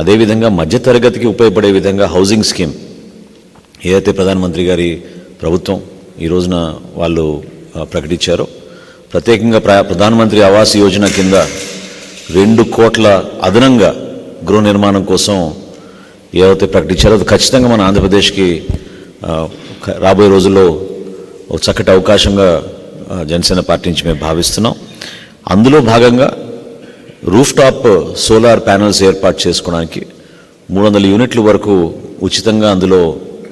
అదేవిధంగా మధ్యతరగతికి ఉపయోగపడే విధంగా హౌసింగ్ స్కీమ్ ఏదైతే ప్రధానమంత్రి గారి ప్రభుత్వం ఈ రోజున వాళ్ళు ప్రకటించారో ప్రత్యేకంగా ప్ర ప్రధానమంత్రి ఆవాస్ యోజన కింద రెండు కోట్ల అదనంగా గృహ నిర్మాణం కోసం ఏవైతే ప్రకటించారో అది ఖచ్చితంగా మన ఆంధ్రప్రదేశ్కి రాబోయే రోజుల్లో ఒక చక్కటి అవకాశంగా జనసేన పార్టీ నుంచి మేము భావిస్తున్నాం. అందులో భాగంగా రూఫ్ టాప్ సోలార్ ప్యానల్స్ ఏర్పాటు చేసుకోవడానికి మూడు వందల యూనిట్ల వరకు ఉచితంగా అందులో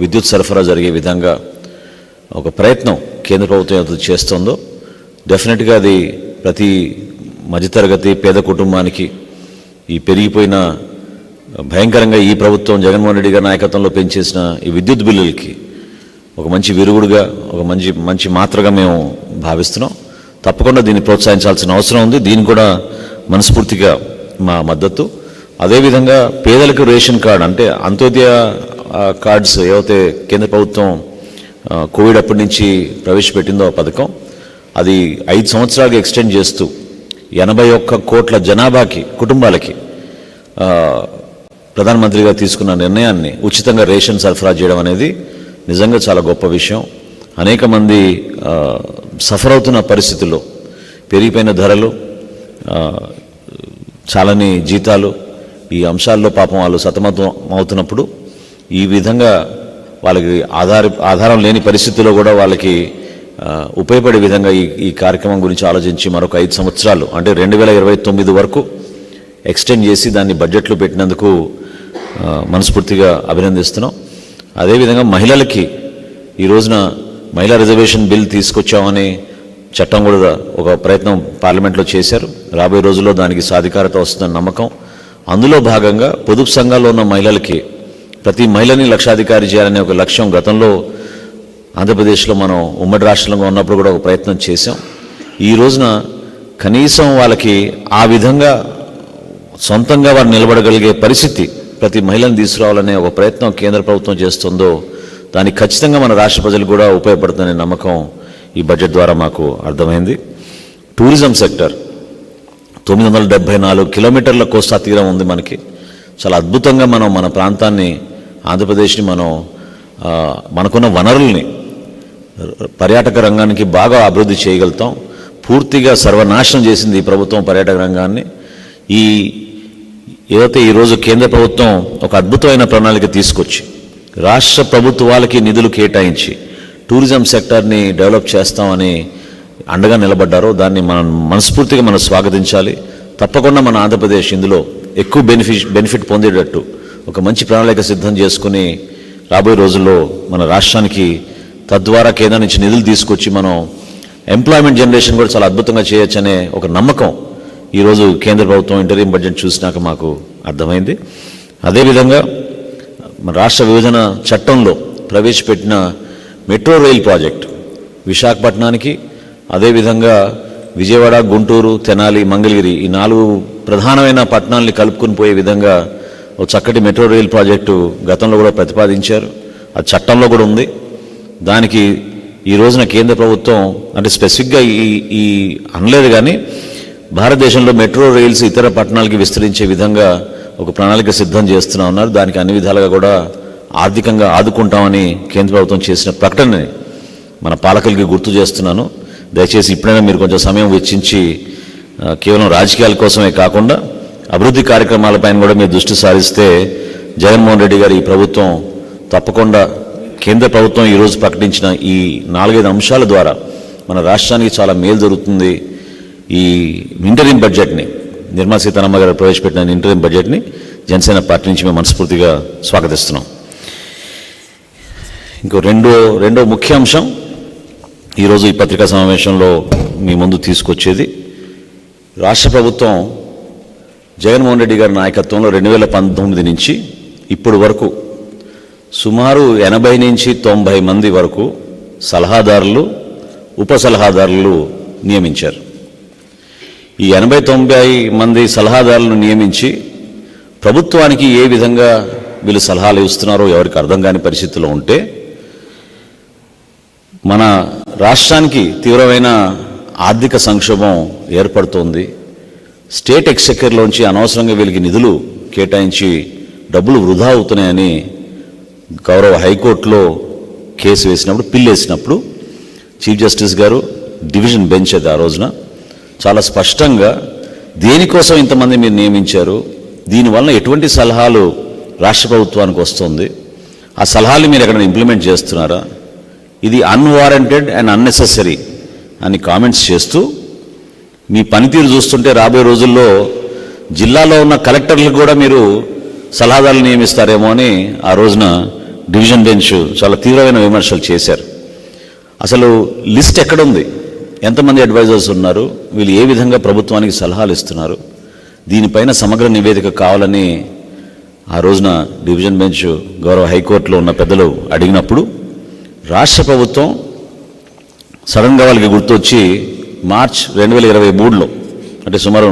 విద్యుత్ సరఫరా జరిగే విధంగా ఒక ప్రయత్నం కేంద్ర ప్రభుత్వం ఏదైతే చేస్తుందో డెఫినెట్గా అది ప్రతి మధ్యతరగతి పేద కుటుంబానికి ఈ పెరిగిపోయిన భయంకరంగా ఈ ప్రభుత్వం జగన్మోహన్ రెడ్డి గారి నాయకత్వంలో పెంచేసిన ఈ విద్యుత్ బిల్లులకి ఒక మంచి విరుగుడుగా ఒక మంచి మంచి మాత్రగా మేము భావిస్తున్నాం. తప్పకుండా దీన్ని ప్రోత్సహించాల్సిన అవసరం ఉంది. దీన్ని కూడా మనస్ఫూర్తిగా మా మద్దతు. అదేవిధంగా పేదలకు రేషన్ కార్డ్ అంటే అంత్యోదయ కార్డ్స్ ఏవైతే కేంద్ర ప్రభుత్వం కోవిడ్ అప్పటి నుంచి ప్రవేశపెట్టిందో ఆ పథకం అది ఐదు సంవత్సరాలుగా ఎక్స్టెండ్ చేస్తూ ఎనభై ఒక్క కోట్ల జనాభాకి కుటుంబాలకి ప్రధానమంత్రిగా తీసుకున్న నిర్ణయాన్ని ఉచితంగా రేషన్ సరఫరా చేయడం అనేది నిజంగా చాలా గొప్ప విషయం. అనేక మంది సఫర్ అవుతున్న పరిస్థితుల్లో పెరిగిపోయిన ధరలు చాలని జీతాలు ఈ అంశాల్లో పాపం వాళ్ళు సతమతం అవుతున్నప్పుడు ఈ విధంగా వాళ్ళకి ఆధార ఆధారం లేని పరిస్థితుల్లో కూడా వాళ్ళకి ఉపయోగపడే విధంగా ఈ ఈ కార్యక్రమం గురించి ఆలోచించి మరొక ఐదు సంవత్సరాలు అంటే రెండు వేల ఇరవై తొమ్మిది వరకు ఎక్స్టెండ్ చేసి దాన్ని బడ్జెట్లో పెట్టినందుకు మనస్ఫూర్తిగా అభినందిస్తున్నాం. అదేవిధంగా మహిళలకి ఈ రోజున మహిళా రిజర్వేషన్ బిల్ తీసుకొచ్చామని చట్టం కూడా ఒక ప్రయత్నం పార్లమెంట్లో చేశారు. రాబోయే రోజుల్లో దానికి సాధికారత వస్తుందని నమ్మకం. అందులో భాగంగా పొదుపు సంఘాల్లో ఉన్న మహిళలకి ప్రతి మహిళని లక్షాధికారి చేయాలనే ఒక లక్ష్యం గతంలో ఆంధ్రప్రదేశ్లో మనం ఉమ్మడి రాష్ట్రంలో ఉన్నప్పుడు కూడా ఒక ప్రయత్నం చేశాం. ఈ రోజున కనీసం వాళ్ళకి ఆ విధంగా సొంతంగా వారు నిలబడగలిగే పరిస్థితి ప్రతి మహిళను తీసుకురావాలనే ఒక ప్రయత్నం కేంద్ర ప్రభుత్వం చేస్తుందో దానికి ఖచ్చితంగా మన రాష్ట్ర ప్రజలు కూడా ఉపయోగపడుతుందనే నమ్మకం ఈ బడ్జెట్ ద్వారా మాకు అర్థమైంది. టూరిజం సెక్టర్ తొమ్మిది వందల డెబ్బై నాలుగు కిలోమీటర్ల కోస్తా తీరం ఉంది మనకి. చాలా అద్భుతంగా మనం మన ప్రాంతాన్ని ఆంధ్రప్రదేశ్ని మనం మనకున్న వనరుల్ని పర్యాటక రంగానికి బాగా అభివృద్ధి చేయగలుగుతాం. పూర్తిగా సర్వనాశనం చేసింది ఈ ప్రభుత్వం పర్యాటక రంగాన్ని. ఈ ఏదైతే ఈరోజు కేంద్ర ప్రభుత్వం ఒక అద్భుతమైన ప్రణాళిక తీసుకొచ్చి రాష్ట్ర ప్రభుత్వాలకి నిధులు కేటాయించి టూరిజం సెక్టార్ని డెవలప్ చేస్తామని అండగా నిలబడ్డారో దాన్ని మనం మనస్ఫూర్తిగా మనం స్వాగతించాలి. తప్పకుండా మన ఆంధ్రప్రదేశ్ ఇందులో ఎక్కువ బెనిఫిట్ బెనిఫిట్ పొందేటట్టు ఒక మంచి ప్రణాళిక సిద్ధం చేసుకుని రాబోయే రోజుల్లో మన రాష్ట్రానికి తద్వారా కేంద్రం నుంచి నిధులు తీసుకొచ్చి మనం ఎంప్లాయ్మెంట్ జనరేషన్ కూడా చాలా అద్భుతంగా చేయొచ్చనే ఒక నమ్మకం ఈరోజు కేంద్ర ప్రభుత్వం ఇంటర్వ్యూ బడ్జెట్ చూసినాక మాకు అర్థమైంది. అదేవిధంగా మన రాష్ట్ర విభజన చట్టంలో ప్రవేశపెట్టిన మెట్రో రైల్ ప్రాజెక్ట్. విశాఖపట్నానికి అదేవిధంగా విజయవాడ గుంటూరు తెనాలి మంగళగిరి ఈ నాలుగు ప్రధానమైన పట్టణాలని కలుపుకుని పోయే విధంగా ఒక చక్కటి మెట్రో రైల్ ప్రాజెక్టు గతంలో కూడా ప్రతిపాదించారు. అది చట్టంలో కూడా ఉంది. దానికి ఈ రోజున కేంద్ర ప్రభుత్వం అంటే స్పెసిఫిక్గా ఈ ఈ అనలేదు కానీ భారతదేశంలో మెట్రో రైల్స్ ఇతర పట్టణాలకి విస్తరించే విధంగా ఒక ప్రణాళిక సిద్ధం చేస్తున్నా ఉన్నారు. దానికి అన్ని విధాలుగా కూడా ఆర్థికంగా ఆదుకుంటామని కేంద్ర ప్రభుత్వం చేసిన ప్రకటనని మన పాలకులకి గుర్తు చేస్తున్నాను. దయచేసి ఇప్పుడైనా మీరు కొంచెం సమయం వెచ్చించి కేవలం రాజకీయాల కోసమే కాకుండా అభివృద్ధి కార్యక్రమాలపైన కూడా మీరు దృష్టి సారిస్తే జగన్మోహన్ రెడ్డి గారు ఈ ప్రభుత్వం తప్పకుండా కేంద్ర ప్రభుత్వం ఈరోజు ప్రకటించిన ఈ నాలుగైదు అంశాల ద్వారా మన రాష్ట్రానికి చాలా మేలు జరుగుతుంది. ఈ ఇంటరీం బడ్జెట్ని నిర్మలా సీతారామ గారు ప్రవేశపెట్టిన ఇంటరీం బడ్జెట్ని జనసేన పార్టీ నుంచి మేము మనస్ఫూర్తిగా స్వాగతిస్తున్నాం. ఇంకో రెండో రెండో ముఖ్య అంశం ఈరోజు ఈ పత్రికా సమావేశంలో మీ ముందు తీసుకొచ్చేది. రాష్ట్ర ప్రభుత్వం జగన్మోహన్ రెడ్డి గారి నాయకత్వంలో రెండు వేల పంతొమ్మిది నుంచి ఇప్పుడు వరకు సుమారు ఎనభై నుంచి తొంభై మంది వరకు సలహాదారులు ఉప సలహాదారులు నియమించారు. ఈ ఎనభై తొంభై మంది సలహాదారులను నియమించి ప్రభుత్వానికి ఏ విధంగా వీళ్ళు సలహాలు ఇస్తున్నారో ఎవరికి అర్థం కాని పరిస్థితిలో ఉంటే మన రాష్ట్రానికి తీవ్రమైన ఆర్థిక సంక్షోభం ఏర్పడుతోంది. స్టేట్ ఎక్స్చెక్కర్లోంచి అనవసరంగా వీళ్ళకి నిధులు కేటాయించి డబ్బులు వృధా అవుతున్నాయని గౌరవ హైకోర్టులో కేసు వేసినప్పుడు పిల్లేసినప్పుడు చీఫ్ జస్టిస్ గారు డివిజన్ బెంచ్ అది ఆ రోజున చాలా స్పష్టంగా దేనికోసం ఇంతమంది మీరు నియమించారు దీనివల్ల ఎటువంటి సలహాలు రాష్ట్ర ప్రభుత్వానికి వస్తుంది ఆ సలహాలు మీరు ఎక్కడ ఇంప్లిమెంట్ చేస్తున్నారా? ఇది అన్వారంటెడ్ అండ్ అన్నెసెసరీ అని కామెంట్స్ చేస్తూ మీ పనితీరు చూస్తుంటే రాబోయే రోజుల్లో జిల్లాలో ఉన్న కలెక్టర్లకు కూడా మీరు సలహాదారులు నియమిస్తారేమో అని ఆ రోజున డివిజన్ బెంచ్ చాలా తీవ్రమైన విమర్శలు చేశారు. అసలు లిస్ట్ ఎక్కడుంది? ఎంతమంది అడ్వైజర్స్ ఉన్నారు? వీళ్ళు ఏ విధంగా ప్రభుత్వానికి సలహాలు ఇస్తున్నారు? దీనిపైన సమగ్ర నివేదిక కావాలని ఆ రోజున డివిజన్ బెంచ్ గౌరవ హైకోర్టులో ఉన్న పెద్దలు అడిగినప్పుడు రాష్ట్ర ప్రభుత్వం సడన్గా వాళ్ళకి గుర్తొచ్చి మార్చ్ రెండు వేల ఇరవై మూడులో అంటే సుమారు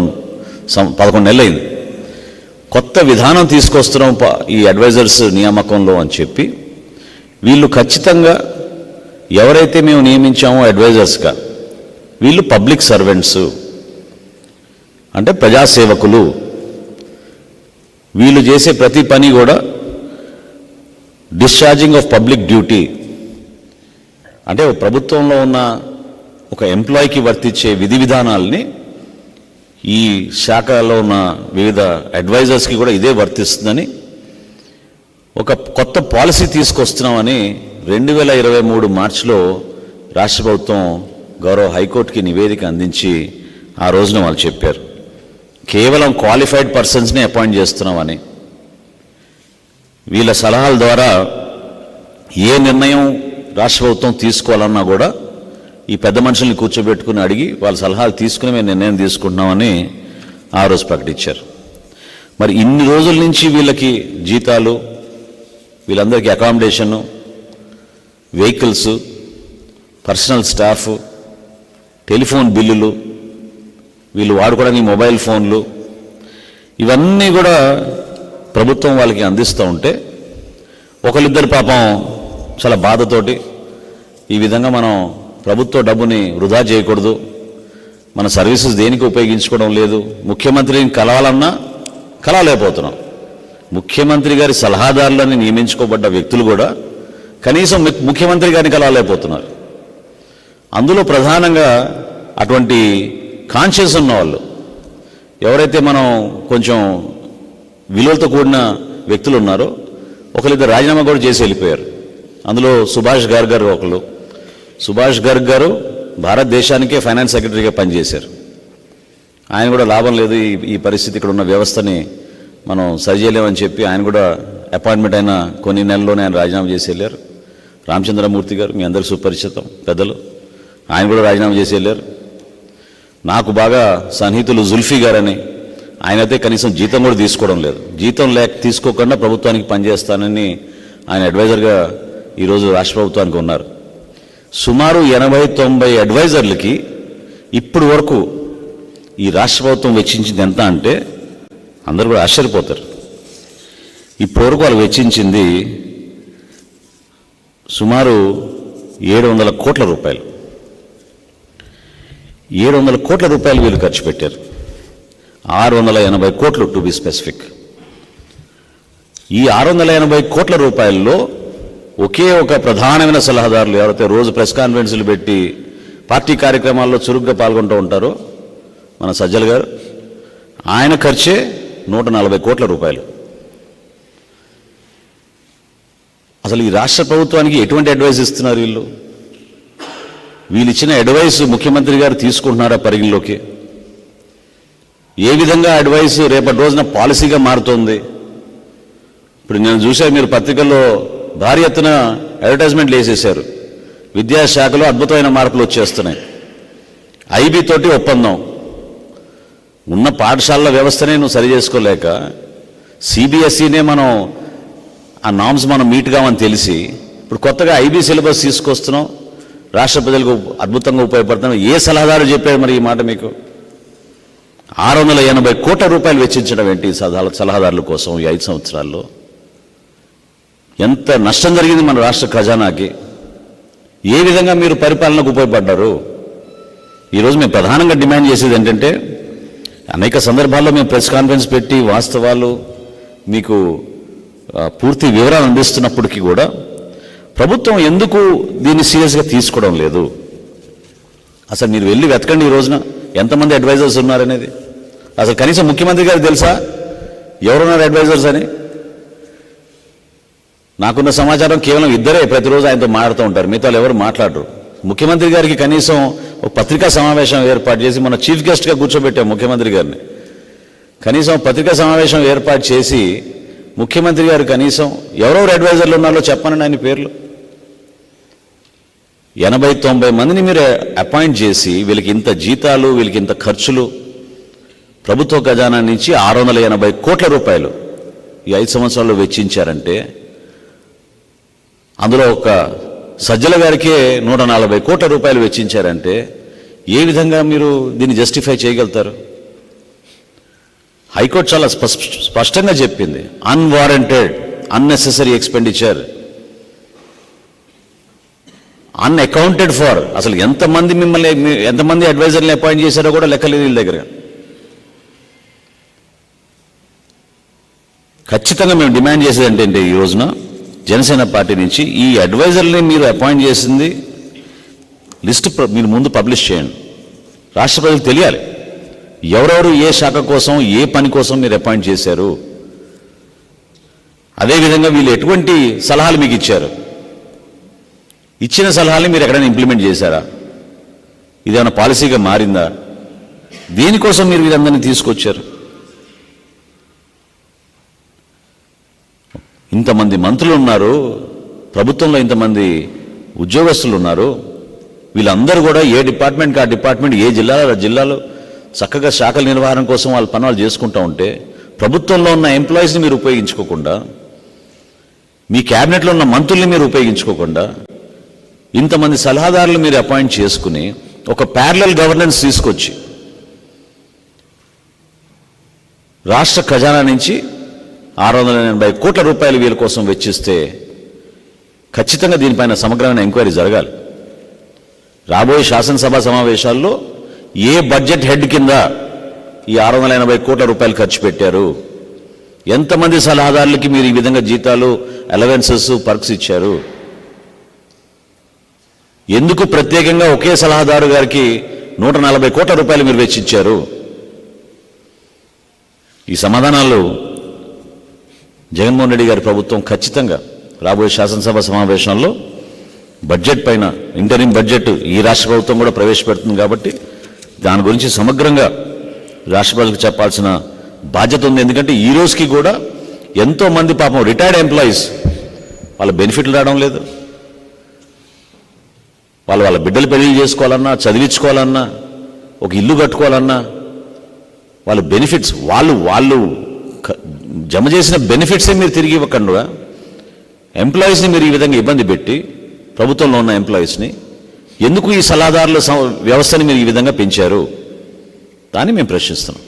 సం- పదకొండు నెలలు అయింది కొత్త విధానం తీసుకొస్తున్నాం ఈ అడ్వైజర్స్ నియామకంలో అని చెప్పి వీళ్ళు ఖచ్చితంగా ఎవరైతే మేము నియమించామో అడ్వైజర్స్గా వీళ్ళు పబ్లిక్ సర్వెంట్స్ అంటే ప్రజాసేవకులు వీళ్ళు చేసే ప్రతి పని కూడా డిశ్చార్జింగ్ ఆఫ్ పబ్లిక్ డ్యూటీ అంటే ప్రభుత్వంలో ఉన్న ఒక ఎంప్లాయీకి వర్తించే విధి విధానాల్ని ఈ శాఖలో ఉన్న వివిధ అడ్వైజర్స్కి కూడా ఇదే వర్తిస్తుందని ఒక కొత్త పాలసీ తీసుకొస్తున్నామని రెండు వేల ఇరవై మూడు మార్చిలో రాష్ట్ర ప్రభుత్వం గౌరవ హైకోర్టుకి నివేదిక అందించి ఆ రోజున వాళ్ళు చెప్పారు. కేవలం క్వాలిఫైడ్ పర్సన్స్ని అపాయింట్ చేస్తున్నామని. వీళ్ళ సలహాల ద్వారా ఏ నిర్ణయం రాష్ట్ర ప్రభుత్వం తీసుకోవాలన్నా కూడా ఈ పెద్ద మనుషుల్ని కూర్చోబెట్టుకుని అడిగి వాళ్ళ సలహాలు తీసుకుని మేము నిర్ణయం తీసుకుంటున్నామని ఆ రోజు ప్రకటించారు. మరి ఇన్ని రోజుల నుంచి వీళ్ళకి జీతాలు వీళ్ళందరికీ accommodation vehicles personal staff telephone బిల్లులు వీళ్ళు వాడుకోవడానికి మొబైల్ ఫోన్లు ఇవన్నీ కూడా ప్రభుత్వం వాళ్ళకి అందిస్తూ ఉంటే ఒకళ్ళిద్దరు పాపం చాలా బాధతోటి ఈ విధంగా మనం ప్రభుత్వ డబ్బుని వృధా చేయకూడదు. మన సర్వీసెస్ దేనికి ఉపయోగించుకోవడం లేదు. ముఖ్యమంత్రిని కలవాలన్నా కలవలేకపోతున్నాం. ముఖ్యమంత్రి గారి సలహాదారులని నియమించుకోబడ్డ వ్యక్తులు కూడా కనీసం ముఖ్యమంత్రి గారిని కలవలేకపోతున్నారు. అందులో ప్రధానంగా అటువంటి కాన్షియస్ ఉన్న వాళ్ళు ఎవరైతే మనం కొంచెం విలువలతో కూడిన వ్యక్తులు ఉన్నారో ఒకరిద్దరు రాజీనామా కూడా చేసి వెళ్ళిపోయారు. అందులో సుభాష్ గార్గ్ గారు ఒకళ్ళు. సుభాష్ గర్గ్ గారు భారతదేశానికే ఫైనాన్స్ సెక్రటరీగా పనిచేశారు. ఆయన కూడా లాభం లేదు ఈ ఈ పరిస్థితి ఇక్కడ ఉన్న వ్యవస్థని మనం సరిచేయలేమని చెప్పి ఆయన కూడా అపాయింట్మెంట్ అయిన కొన్ని నెలల్లోనే ఆయన రాజీనామా చేసి వెళ్ళారు. రామచంద్రమూర్తి గారు మీ అందరు సుపరిచితం పెద్దలు ఆయన కూడా రాజీనామా చేసి వెళ్ళారు. నాకు బాగా సన్నిహితులు జుల్ఫీ గారని ఆయన అయితే కనీసం జీతం కూడా తీసుకోవడం లేదు. జీతం లేక తీసుకోకుండా ప్రభుత్వానికి పనిచేస్తానని ఆయన అడ్వైజర్గా ఈరోజు రాష్ట్ర ప్రభుత్వానికి ఉన్నారు. సుమారు ఎనభై తొంభై అడ్వైజర్లకి ఇప్పుడు వరకు ఈ రాష్ట్ర ప్రభుత్వం వెచ్చించింది ఎంత అంటే అందరూ కూడా ఆశ్చర్యపోతారు. ఇప్పటి వరకు వాళ్ళు వెచ్చించింది సుమారు ఏడు వందల కోట్ల రూపాయలు. ఏడు వందల కోట్ల రూపాయలు వీళ్ళు ఖర్చు పెట్టారు. ఆరు వందల ఎనభై కోట్లు టు బి స్పెసిఫిక్. ఈ ఆరు వందల ఎనభై కోట్ల రూపాయల్లో ఒకే ఒక ప్రధానమైన సలహాదారులు ఎవరైతే రోజు ప్రెస్ కాన్ఫరెన్స్లు పెట్టి పార్టీ కార్యక్రమాల్లో చురుగ్గా పాల్గొంటూ ఉంటారో మన సజ్జల్ గారు ఆయన ఖర్చే నూట నలభై కోట్ల రూపాయలు. అసలు ఈ రాష్ట్ర ప్రభుత్వానికి ఎటువంటి అడ్వైస్ ఇస్తున్నారు వీళ్ళు? వీళ్ళు ఇచ్చిన అడ్వైస్ ముఖ్యమంత్రి గారు తీసుకుంటున్నారా పరిగణలోకి? ఏ విధంగా అడ్వైస్ రేపటి రోజున పాలసీగా మారుతోంది? ఇప్పుడు నేను చూసా మీరు పత్రికల్లో భారీ ఎత్తున అడ్వర్టైజ్మెంట్లు వేసేశారు. విద్యాశాఖలో అద్భుతమైన మార్పులు వచ్చేస్తున్నాయి. ఐబీ తోటి ఒప్పందం. ఉన్న పాఠశాలల వ్యవస్థనే నువ్వు సరి చేసుకోలేక సిబిఎస్ఈనే మనం ఆ నామ్స్ మనం మీట్ కావని తెలిసి ఇప్పుడు కొత్తగా ఐబీ సిలబస్ తీసుకొస్తున్నాం రాష్ట్ర ప్రజలకు అద్భుతంగా ఉపయోగపడుతున్నాం ఏ సలహాదారు చెప్పారు మరి ఈ మాట మీకు? ఆరు వందల ఎనభై కోట్ల రూపాయలు వెచ్చించడం ఏంటి సలహా సలహాదారుల కోసం ఈ ఐదు సంవత్సరాల్లో? ఎంత నష్టం జరిగింది మన రాష్ట్ర ఖజానాకి? ఏ విధంగా మీరు పరిపాలనకు ఉపయోగపడ్డారు? ఈరోజు మేము ప్రధానంగా డిమాండ్ చేసేది ఏంటంటే అనేక సందర్భాల్లో మేము ప్రెస్ కాన్ఫరెన్స్ పెట్టి వాస్తవాలు మీకు పూర్తి వివరాలు అందిస్తున్నప్పటికీ కూడా ప్రభుత్వం ఎందుకు దీన్ని సీరియస్గా తీసుకోవడం లేదు? అసలు మీరు వెళ్ళి వెతకండి ఈ రోజున. ఎంతమంది అడ్వైజర్స్ ఉన్నారనేది? అసలు కనీసం ముఖ్యమంత్రి గారు తెలుసా? ఎవరున్నారు అడ్వైజర్స్ అని? నాకున్న సమాచారం కేవలం ఇద్దరే ప్రతిరోజు ఆయనతో మాట్లాడుతూ ఉంటారు. మిగతా ఎవరు మాట్లాడరు. ముఖ్యమంత్రి గారికి కనీసం ఒక పత్రికా సమావేశం ఏర్పాటు చేసి మన చీఫ్ గెస్ట్గా కూర్చోబెట్టాం ముఖ్యమంత్రి గారిని. కనీసం పత్రికా సమావేశం ఏర్పాటు చేసి ముఖ్యమంత్రి గారు కనీసం ఎవరెవరు అడ్వైజర్లు ఉన్నారో చెప్పనండి ఆయన పేర్లు. ఎనభై తొంభై మందిని మీరు అపాయింట్ చేసి వీళ్ళకి ఇంత జీతాలు వీళ్ళకి ఇంత ఖర్చులు ప్రభుత్వ ఖజానా నుంచి ఆరు వందల ఎనభై కోట్ల రూపాయలు ఈ ఐదు సంవత్సరాల్లో వెచ్చించారంటే అందులో ఒక సజ్జల గారికే నూట నలభై కోట్ల రూపాయలు వెచ్చించారంటే ఏ విధంగా మీరు దీన్ని జస్టిఫై చేయగలుగుతారు? హైకోర్టు చాలా స్పష్- స్పష్టంగా చెప్పింది. Unwarranted unnecessary expenditure unaccounted for అసలు ఎంతమంది మిమ్మల్ని ఎంతమంది అడ్వైజర్ని అపాయింట్ చేశారో కూడా లెక్కలేదు వీళ్ళ దగ్గర. ఖచ్చితంగా మేము డిమాండ్ చేసేది ఏంటంటే ఈ రోజున జనసేన పార్టీ నుంచి ఈ అడ్వైజర్ని మీరు అపాయింట్ చేసింది లిస్ట్ మీరు ముందు పబ్లిష్ చేయండి. రాష్ట్ర ప్రజలకు తెలియాలి. ఎవరెవరు ఏ శాఖ కోసం ఏ పని కోసం మీరు అపాయింట్ చేశారు. అదేవిధంగా వీళ్ళు ఎటువంటి సలహాలు మీకు ఇచ్చారు? ఇచ్చిన సలహాలు మీరు ఎక్కడైనా ఇంప్లిమెంట్ చేశారా? ఇదేమైనా పాలసీగా మారిందా? దేనికోసం మీరు వీరందరినీ తీసుకొచ్చారు? ఇంతమంది మంత్రులు ఉన్నారు ప్రభుత్వంలో ఇంతమంది ఉద్యోగస్తులు ఉన్నారు. వీళ్ళందరూ కూడా ఏ డిపార్ట్మెంట్కి ఆ డిపార్ట్మెంట్ ఏ జిల్లాలో ఆ జిల్లాలో చక్కగా శాఖల నిర్వహణ కోసం వాళ్ళ పనులు చేసుకుంటూ ఉంటే ప్రభుత్వంలో ఉన్న ఎంప్లాయీస్ని మీరు ఉపయోగించుకోకుండా మీ క్యాబినెట్లో ఉన్న మంత్రుల్ని మీరు ఉపయోగించుకోకుండా ఇంతమంది సలహాదారులు మీరు అపాయింట్ చేసుకుని ఒక ప్యారలల్ గవర్నెన్స్ తీసుకొచ్చి రాష్ట్ర ఖజానా నుంచి ఆరు వందల ఎనభై కోట్ల రూపాయలు వీళ్ళ కోసం వెచ్చిస్తే ఖచ్చితంగా దీనిపైన సమగ్రమైన ఎంక్వైరీ జరగాలి. రాబోయే శాసనసభ సమావేశాల్లో ఏ బడ్జెట్ హెడ్ కింద ఈ ఆరు వందల ఎనభై కోట్ల రూపాయలు ఖర్చు పెట్టారు? ఎంతమంది సలహాదారులకి మీరు ఈ విధంగా జీతాలు అలవెన్సెస్ పర్క్స్ ఇచ్చారు? ఎందుకు ప్రత్యేకంగా ఒకే సలహాదారు గారికి నూట నలభై కోట్ల రూపాయలు మీరు వెచ్చిచ్చారు? ఈ సమాధానాలు జగన్మోహన్ రెడ్డి గారి ప్రభుత్వం ఖచ్చితంగా రాబోయే శాసనసభ సమావేశంలో బడ్జెట్ పైన ఇంటరిం బడ్జెట్ ఈ రాష్ట్ర ప్రభుత్వం కూడా ప్రవేశపెడుతుంది కాబట్టి దాని గురించి సమగ్రంగా రాష్ట్ర ప్రజలకు చెప్పాల్సిన బాధ్యత ఉంది. ఎందుకంటే ఈ రోజుకి కూడా ఎంతో మంది పాపం రిటైర్డ్ ఎంప్లాయీస్ వాళ్ళ బెనిఫిట్లు రావడం లేదు. వాళ్ళు వాళ్ళ బిడ్డలు పెళ్ళి చేసుకోవాలన్నా చదివించుకోవాలన్నా ఒక ఇల్లు కట్టుకోవాలన్నా వాళ్ళ బెనిఫిట్స్ వాళ్ళు వాళ్ళు జమ చేసిన బెనిఫిట్సే మీరు తిరిగి ఇవ్వకుండా ఎంప్లాయీస్ని మీరు ఈ విధంగా ఇబ్బంది పెట్టి ప్రభుత్వంలో ఉన్న ఎంప్లాయీస్ని ఎందుకు ఈ సలహాదారుల సం- వ్యవస్థని మీరు ఈ విధంగా పెంచారు? దాన్ని మేము ప్రశ్నిస్తున్నాం.